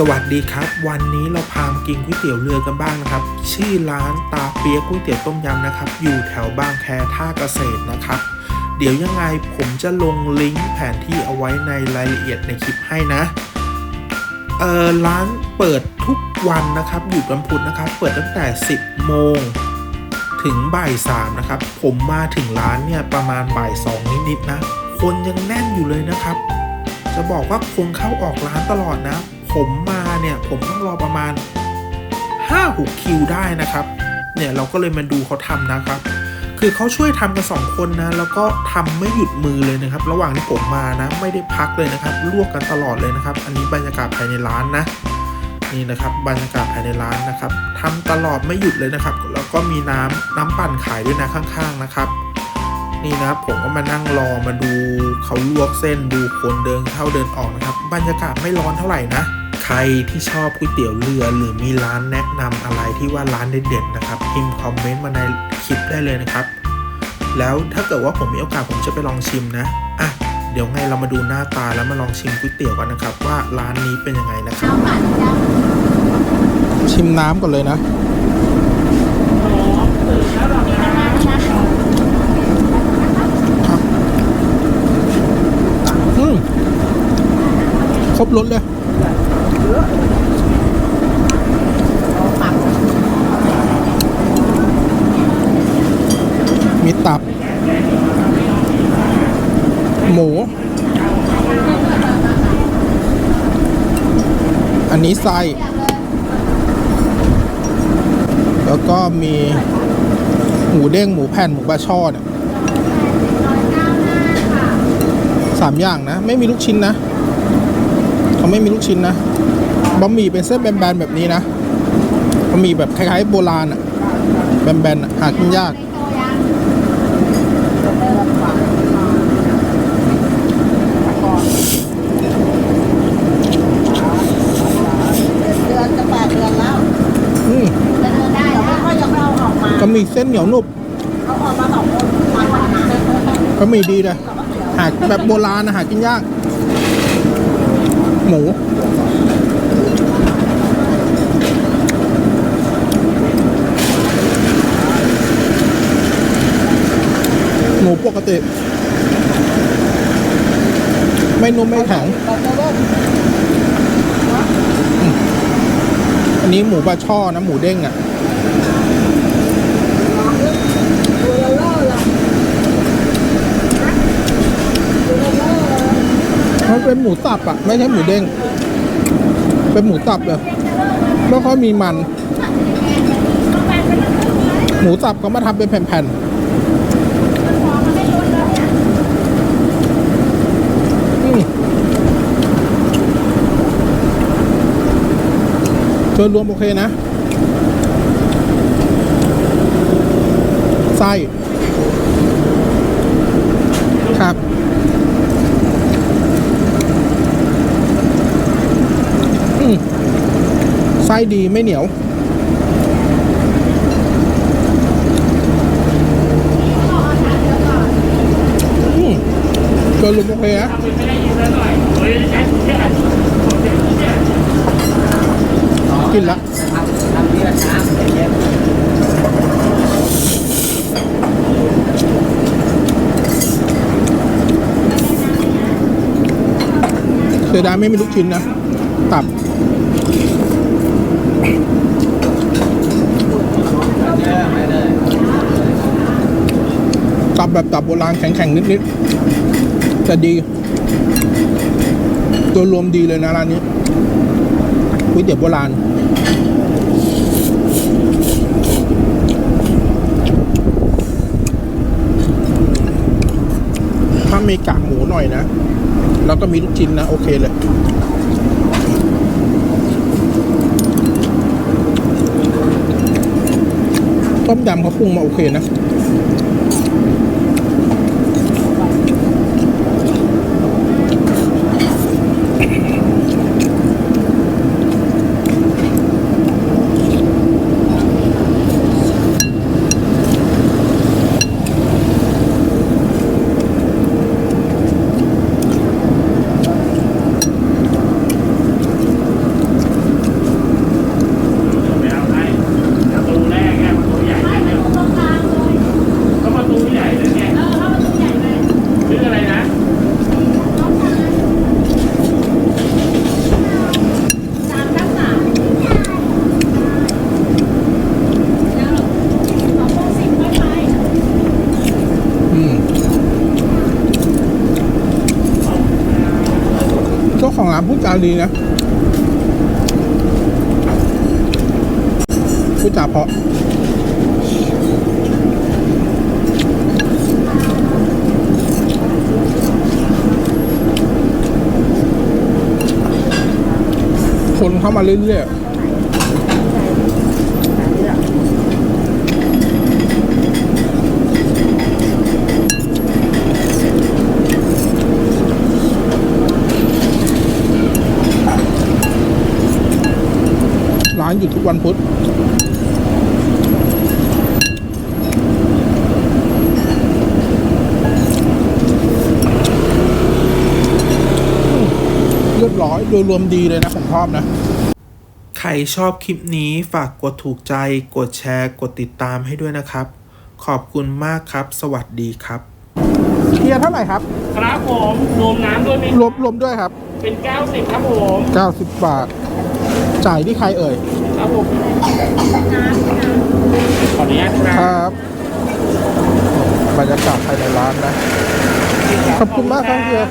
สวัสดีครับ วันนี้เราพามกินก๋วยเตี๋ยวเรือกันบ้างนะครับ ชื่อร้านตาเปียกก๋วยเตี๋ยวต้มยำนะครับ อยู่แถวบางแคท่าเกษตรนะครับ เดี๋ยวยังไงผมจะลงลิงก์แผนที่เอาไว้ในรายละเอียดในคลิปให้นะเออร้านเปิดทุกวันนะครับ อยู่วันพุธนะครับ เปิดตั้งแต่ 10 โมง ถึงบ่ายสามนะครับ ผมมาถึงร้านเนี่ยประมาณบ่ายสองนิดๆนะ คนยังแน่นอยู่เลยนะครับ จะบอกว่าคนเข้าออกร้านตลอดนะ ผมมาเนี่ยผมต้องรอประมาณ 5-6 คิวได้นะครับ เนี่ยเราก็เลยมาดูเขาทำนะครับ คือเขาช่วยทำกันสองคนนะ แล้วก็ทำไม่หยุดมือเลยนะครับ ระหว่างที่ผมมานะไม่ได้พักเลยนะครับลวกกันตลอดเลยนะครับ อันนี้บรรยากาศภายในร้านนะนี่นะครับบรรยากาศภายในร้านนะครับทำตลอดไม่หยุดเลยนะครับ แล้วก็มีน้ำน้ำปั่นขายด้วยนะข้างๆนะครับ นี่นะผมก็มานั่งรอมาดูเขาลวกเส้นดูคนเดินเข้าเดินออกนะครับ บรรยากาศไม่ร้อนเท่าไหร่นะ ใครที่ชอบก๋วยเตี๋ยวเรือ หรือมีร้านแนะนำอะไรที่ว่าร้านเด็ดๆนะครับพิมพ์คอมเมนต์มาในคลิปได้เลยนะครับ แล้วถ้าเกิดว่าผมมีโอกาสผมจะไปลองชิมนะอะเดี๋ยวไงเรามาดูหน้าตาแล้วมาลองชิมก๋วยเตี๋ยวกันนะครับ ว่าร้านนี้เป็นยังไงนะครับ ชิมน้ำก่อนเลยนะครบรสเลย มี ตับ หมู อันนี้ไส้ แล้วก็มีหมูเด้งหมูแผ่นหมูบาช่อเนี่ยสามอย่างนะ ไม่มีลูกชิ้นนะเขาไม่มีลูกชิ้นนะบะหมี่เป็นเส้นแบนๆแบบนี้นะบะหมี่แบบคล้ายๆโบราณอะแบนๆหากินยาก เดือนจะแปดเดือนแล้ว อืม จะเดินได้แต่ไม่ค่อยยังไม่เอา ออกมามีเส้นเหนียวหนุบเอาออกมาสองคนมาวันนั้นบะหมี่ดีเลยหาแบบโบราณนะหากินยาก หมูหมูปกติ ไม่นุ่มไม่แข็งอันนี้หมูปลาช่อนะ หมูเด้งอะวเล่อเลยตัวเล่อ มันเป็นหมูสับอะ ไม่ใช่หมูเด้ง เป็นหมูสับเลยไม่ค่อยมีมัน หมูสับเขามาทำเป็นแผ่นๆอืมโดยรวมโอเคนะไส้ครับ อืม ไส้ดีไม่เหนียวอืมโดยรวมโอเคนะกินละเสียดายไม่มีลูกชิ้นนะ ตับ แบบตับโบราณแข็งๆ นิดๆแต่ดี ตัวรวมดีเลยนะร้านนี้ก๋วยเตี๋ยวโบราณถ้ามีกากหมูหน่อยนะ แล้วก็มีลูกชิ้นนะ โอเคเลยต้มยำเขาปรุงมาโอเคนะ ดีนะพูดจาเพาะคนเข้ามาเรื่อยๆ ร้านอยู่ทุกวันพุธเรียบร้อยโดยรวมดีเลยนะ ผมชอบนะ ใครชอบคลิปนี้ฝากกดถูกใจ กดแชร์ กดติดตามให้ด้วยนะครับ ขอบคุณมากครับ สวัสดีครับเทียร์เท่าไหร่ครับ ครับผมรวมน้ำด้วยไหมรวมรวมด้วยครับ เป็น 90 ครับผม 90 บาท จ่ายที่ใครเอ่ยครับผมขออนุญาตคครับรับ บรรยากาศภายในร้านนะ ขอบคุณมากครับเฮียค